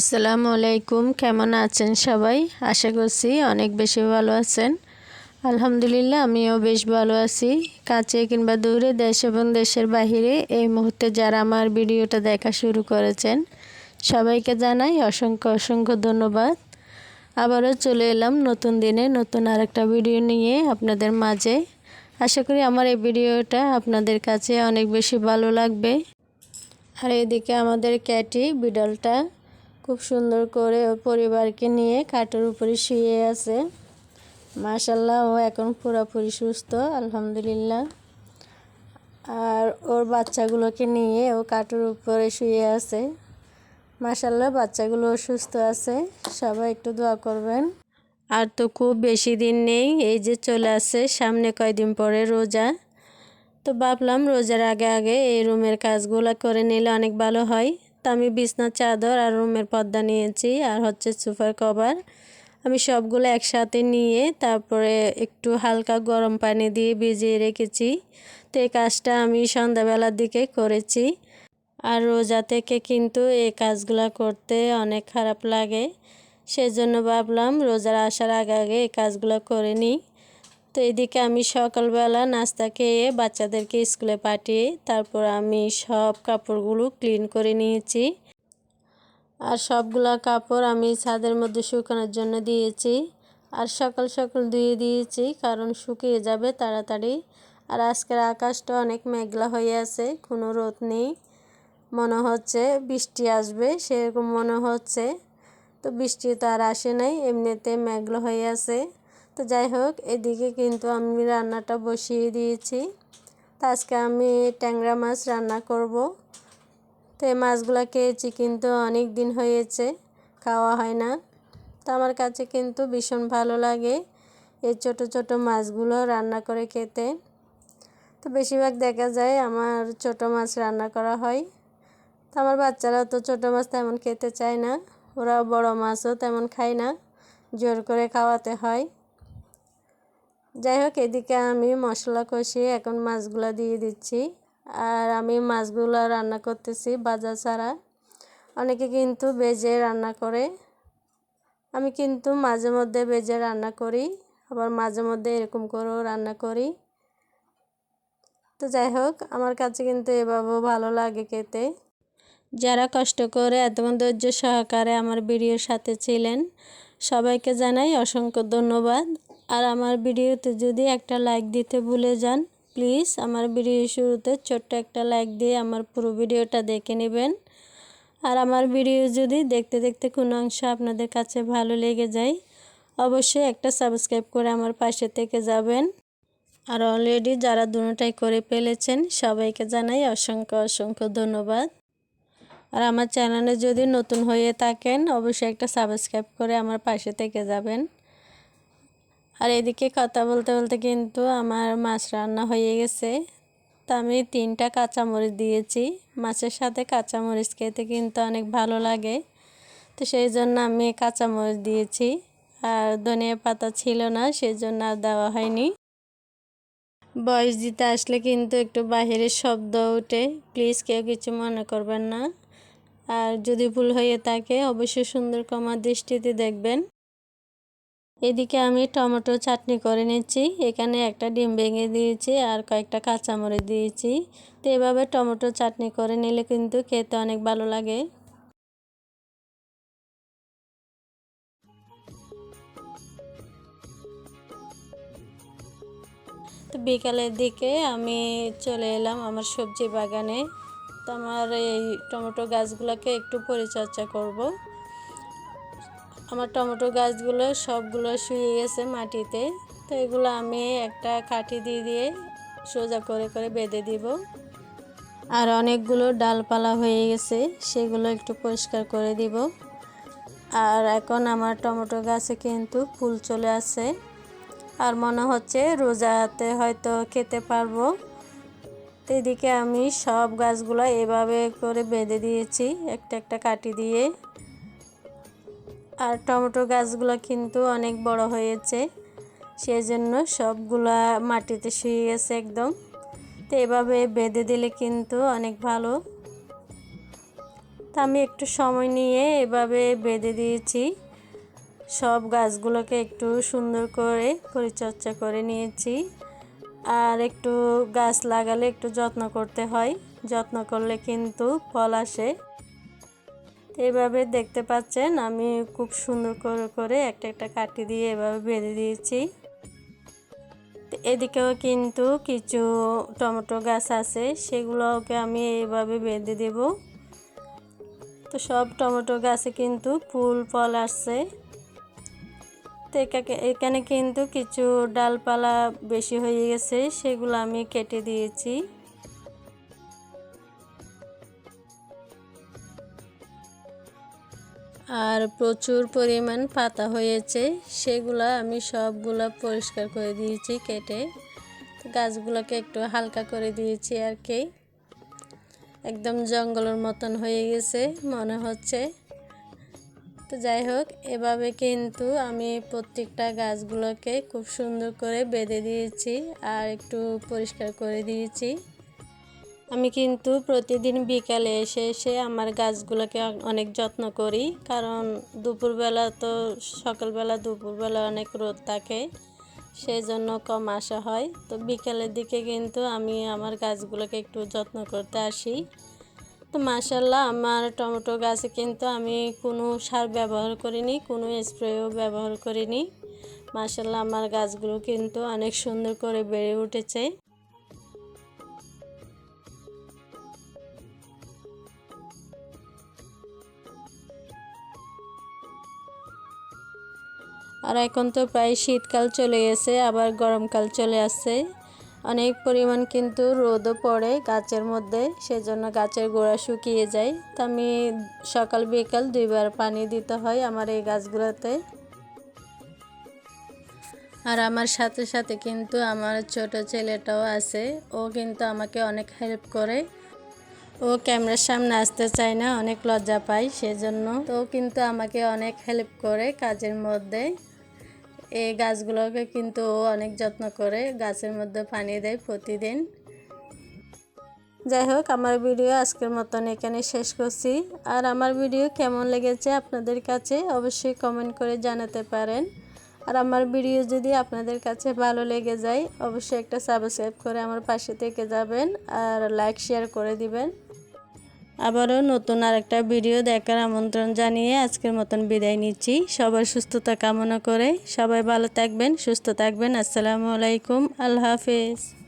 আসসালামু আলাইকুম, কেমন আছেন সবাই? আশা করছি অনেক বেশি ভালো আছেন। আলহামদুলিল্লাহ, আমিও বেশ ভালো আছি। কাছে কিংবা দূরে দেশ এবং দেশের বাহিরে এই মুহূর্তে যারা আমার ভিডিওটা দেখা শুরু করেছেন, সবাইকে জানাই অসংখ্য অসংখ্য ধন্যবাদ। আবারও চলে এলাম নতুন দিনে নতুন আরেকটা ভিডিও নিয়ে আপনাদের মাঝে। আশা করি আমার এই ভিডিওটা আপনাদের কাছে অনেক বেশি ভালো লাগবে। আর এদিকে আমাদের ক্যাটি বিড়ালটা খুব সুন্দর করে ওর পরিবারকে নিয়ে খাটের উপরে শুয়ে আছে। মাশাল্লাহ ও এখন পুরোপুরি সুস্থ, আলহামদুলিল্লাহ। আর ওর বাচ্চাগুলোকে নিয়ে ও কাঠের উপরে শুয়ে আছে। মাশাল্লাহ বাচ্চাগুলো সুস্থ আছে। সবাই একটু দোয়া করবেন। আর তো খুব বেশি দিন নেই, এই যে চলে আসছে সামনে কয়দিন পরে রোজা। তো ভাবলাম রোজার আগে আগে এই রুমের কাজগুলো করে নিলে অনেক ভালো হয়। তো আমি বিছনার চাদর আর রুমের পর্দা নিয়েছি আর হচ্ছে সুপার কভার। আমি সবগুলো একসাথে নিয়ে তারপরে একটু হালকা গরম পানি দিয়ে ভিজিয়ে রেখেছি। তো এই কাজটা আমি সন্ধ্যাবেলার দিকে করেছি। আর রোজা থেকে কিন্তু এই কাজগুলো করতে অনেক খারাপ লাগে। সেজন্য ভাবলাম রোজার আসার আগে আগে এই কাজগুলো করে নিই। তো এদিকে আমি সকালবেলা নাস্তা খেয়ে বাচ্চাদেরকে স্কুলে পাঠিয়ে তারপর আমি সব কাপড়গুলো ক্লিন করে নিয়েছি। আর সবগুলা কাপড় আমি ছাদের মধ্যে শুকানোর জন্য দিয়েছি। আর সকাল সকাল ধুয়ে দিয়েছি কারণ শুকিয়ে যাবে তাড়াতাড়ি। আর আজকের আকাশটা অনেক মেঘলা হয়ে আছে, কোনো রোদ নেই। মনে হচ্ছে বৃষ্টি আসবে, সেরকম মনে হচ্ছে। তো বৃষ্টি তো আর আসে নাই, এমনিতে মেঘলা হয়ে আছে। তো যাই হোক, এদিকে কিন্তু আমি রান্নাটা বসিয়ে দিয়েছি। তো আজকে আমি ট্যাংরা মাছ রান্না করব। তো এই মাছগুলো খেয়েছি কিন্তু অনেক দিন হয়েছে, খাওয়া হয় না। তো আমার কাছে কিন্তু ভীষণ ভালো লাগে এই ছোট ছোট মাছগুলো রান্না করে খেতে। তো বেশিরভাগ দেখা যায় আমার ছোট মাছ রান্না করা হয়। তো আমার বাচ্চারা তো ছোট মাছ তেমন খেতে চায় না ওরা বড় মাছও তেমন খায় না, জোর করে খাওয়াতে হয়। যাই হোক, এদিকে আমি মশলা কষিয়ে এখন মাছগুলো দিয়ে দিচ্ছি। আর আমি মাছগুলো রান্না করতেছি বাজার ছাড়া। অনেকে কিন্তু বেজে রান্না করে। আমি কিন্তু মাঝে মধ্যে বেজে রান্না করি, আবার মাঝে মধ্যে এরকম করেও রান্না করি। তো যাই হোক, আমার কাছে কিন্তু এভাবেও ভালো লাগে খেতে। যারা কষ্ট করে এতক্ষণ ধৈর্য সহকারে আমার ভিডিওর সাথে ছিলেন, সবাইকে জানাই অসংখ্য ধন্যবাদ। আর আমার ভিডিওতে যদি একটা লাইক দিতে ভুলে যান, প্লিজ আমার ভিডিও শুরুতে ছোট্ট একটা লাইক দিয়ে আমার পুরো ভিডিওটা দেখে নেবেন। আর আমার ভিডিও যদি দেখতে দেখতে কোনো অংশ আপনাদের কাছে ভালো লেগে যায়, অবশ্যই একটা সাবস্ক্রাইব করে আমার পাশে থেকে যাবেন। আর অলরেডি যারা দুটাই করে ফেলেছেন, সবাইকে জানাই অসংখ্য অসংখ্য ধন্যবাদ। আর আমার চ্যানেলে যদি নতুন হয়ে থাকেন, অবশ্যই একটা সাবস্ক্রাইব করে আমার পাশে থেকে যাবেন। আর এদিকে কথা বলতে বলতে কিন্তু আমার মাছ রান্না হয়ে গেছে। তা আমি তিনটা কাঁচামরিচ দিয়েছি। মাছের সাথে কাঁচামরিচ খেতে কিন্তু অনেক ভালো লাগে। তো সেই জন্য আমি কাঁচামরিচ দিয়েছি। আর ধনিয়া পাতা ছিল না, সেই জন্য আর দেওয়া হয়নি। বয়স দিতে আসলে কিন্তু একটু বাহিরের শব্দ ওঠে। প্লিজ কেউ কিছু মনে করবেন না। আর যদি ভুল হয়ে থাকে, অবশ্যই সুন্দর কমা দৃষ্টিতে দেখবেন। এদিকে আমি টমেটো চাটনি করে নিচ্ছি। এখানে একটা ডিম ভেঙে দিয়েছি আর কয়েকটা কাঁচামরিচ দিয়েছি। তো এভাবে টমেটো চাটনি করে নিলে কিন্তু খেতে অনেক ভালো লাগে। তো বিকালের দিকে আমি চলে এলাম আমার সবজি বাগানে। তো আমার এই টমেটো গাছগুলোকে একটু পরিচর্যা করব। আমার টমেটো গাছগুলো সবগুলো শুয়ে গেছে মাটিতে। তো এগুলো আমি একটা কাঠি দিয়ে দিয়ে সোজা করে করে বেঁধে দিব। আর অনেকগুলো ডালপালা হয়ে গেছে, সেগুলো একটু পরিষ্কার করে দিব। আর এখন আমার টমেটো গাছে কিন্তু ফুল চলে আসে আর মনে হচ্ছে রোজাতে হয়তো খেতে পারব। তো এদিকে আমি সব গাছগুলো এভাবে করে বেঁধে দিয়েছি, একটা একটা কাটি দিয়ে। আর টমেটো গাছগুলো কিন্তু অনেক বড় হয়েছে সেই জন্য সবগুলা মাটিতে শুয়ে গেছে একদম। তো এভাবে বেঁধে দিলে কিন্তু অনেক ভালো। তা আমি একটু সময় নিয়ে এভাবে বেঁধে দিয়েছি। সব গাছগুলোকে একটু সুন্দর করে পরিচর্যা করে নিয়েছি। আর একটু গাছ লাগালে একটু যত্ন করতে হয়। যত্ন করলে কিন্তু ফল আসে। এভাবে দেখতে পাচ্ছেন, আমি খুব সুন্দর করে করে একটা একটা কাটি দিয়ে এভাবে বেঁধে দিয়েছি। এদিকেও কিন্তু কিছু টমেটো গাছ আছে, সেগুলোকে আমি এইভাবে বেঁধে দেব। তো সব টমেটো গাছে কিন্তু ফুল, ফল আসছে। তো এখানে কিন্তু কিছু ডালপালা বেশি হয়ে গেছে, সেগুলো আমি কেটে দিয়েছি। আর প্রচুর পরিমাণ পাতা হয়েছে, সেগুলো আমি সবগুলো পরিষ্কার করে দিয়েছি কেটে। গাছগুলোকে একটু হালকা করে দিয়েছি আর কি। একদম জঙ্গলের মতন হয়ে গেছে মনে হচ্ছে। তো যাই হোক, এভাবে কিন্তু আমি প্রত্যেকটা গাছগুলোকে খুব সুন্দর করে বেঁধে দিয়েছি আর একটু পরিষ্কার করে দিয়েছি। আমি কিন্তু প্রতিদিন বিকালে এসে এসে আমার গাছগুলোকে অনেক যত্ন করি। কারণ দুপুরবেলা তো সকালবেলা দুপুরবেলা অনেক রোদ থাকে সেই জন্য কম আসা হয়। তো বিকালের দিকে কিন্তু আমি আমার গাছগুলোকে একটু যত্ন করতে আসি। তো মাসাল্লাহ আমার টমেটো গাছে কিন্তু আমি কোনো সার ব্যবহার করিনি, কোনো স্প্রেও ব্যবহার করিনি। মাসাল্লাহ আমার গাছগুলো কিন্তু অনেক সুন্দর করে বেড়ে উঠেছে। আর এখন তো প্রায় শীতকাল চলে গেছে, আবার গরমকাল চলে আসছে। অনেক পরিমাণ কিন্তু রোদও পড়ে গাছের মধ্যে, সেজন্য গাছের গোড়া শুকিয়ে যায়। তা আমি সকাল বিকাল দুইবার পানি দিতে হয় আমার এই গাছগুলোতে। আর আমার সাথে সাথে কিন্তু আমার ছোট ছেলেটাও আছে, ও কিন্তু আমাকে অনেক হেল্প করে। ও ক্যামেরার সামনে আসতে চায় না, অনেক লজ্জা পায়, সেজন্য তো কিন্তু আমাকে অনেক হেল্প করে কাজের মধ্যে। এই গাছগুলোকে কিন্তু অনেক যত্ন করে গাছের মধ্যে পানি দেয় প্রতিদিন। যাই হোক, আমার ভিডিও আজকের মতন এখানে শেষ করছি। আর আমার ভিডিও কেমন লেগেছে আপনাদের কাছে অবশ্যই কমেন্ট করে জানাতে পারেন। আর আমার ভিডিও যদি আপনাদের কাছে ভালো লেগে যায়, অবশ্যই একটা সাবস্ক্রাইব করে আমার পাশে থেকে যাবেন আর লাইক শেয়ার করে দিবেন। আবারও নতুন আর একটা ভিডিও দেখার আমন্ত্রণ জানিয়ে আজকের মতন বিদায় নিচ্ছি। সবার সুস্থতা কামনা করে সবাই ভালো থাকবেন, সুস্থ থাকবেন। আসসালামু আলাইকুম, আল্লাহ হাফেজ।